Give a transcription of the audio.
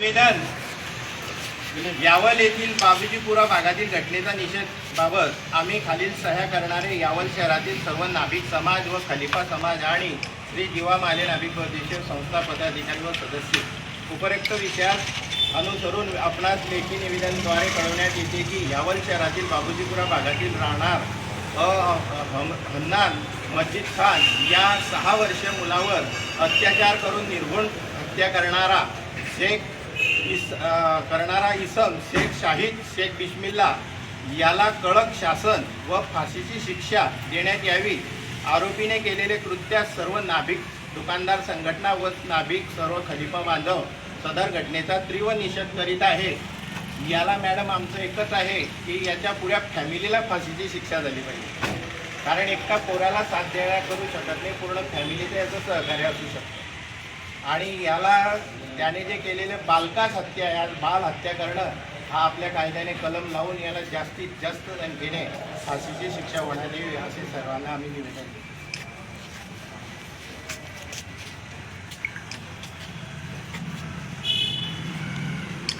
निवेदन. म्हणजे यावल येथील बाबुजीपुरा भागातील घटनेचा निषेध बाबत आम्ही खालील सह्या करणारे यावल शहरातील सर्व नाभिक समाज व खलिफा समाज आणि श्री जीवा माले नाभिक परदेशीय संस्था पदाधिकारी व सदस्य. उपरोक्त विषयास अनुसरून आपणास लेखी निवेदनद्वारे कळवण्यात येते की यावल शहरातील बाबुजीपुरा भागातील राहणार अ हम- हन्नान मस्जिद खान या सहा वर्ष मुलावर अत्याचार करून निर्गुण हत्या करणारा शेख इस करणारा इसम शेख शाहिद शेख बिस्मिल्ला याला कडक शासन व फाशीची शिक्षा देण्यात यावी. आरोपीने केलेले कृत्या सर्व नाभिक दुकानदार संघटना व नाभिक सर्व खलिफा बांधव सदर घटनेचा तीव्र निषेध करीत आहे. याला मॅडम आमचं एकच आहे की याच्या पुऱ्या फॅमिलीला फाशीची शिक्षा झाली पाहिजे. कारण एकटा पोराला साथ द्यायला करू शकत नाही पूर्ण फॅमिलीचं याचं सहकार्य असू शकतं. आणि याला त्याने जे केलेले बालकाच हत्या या बाल हत्या करणं हा आपल्या कायद्याने कलम लावून याला जास्तीत जास्त घेणे फाशीची शिक्षा होण्यात असे सर्वांना आम्ही निवेदन देतो.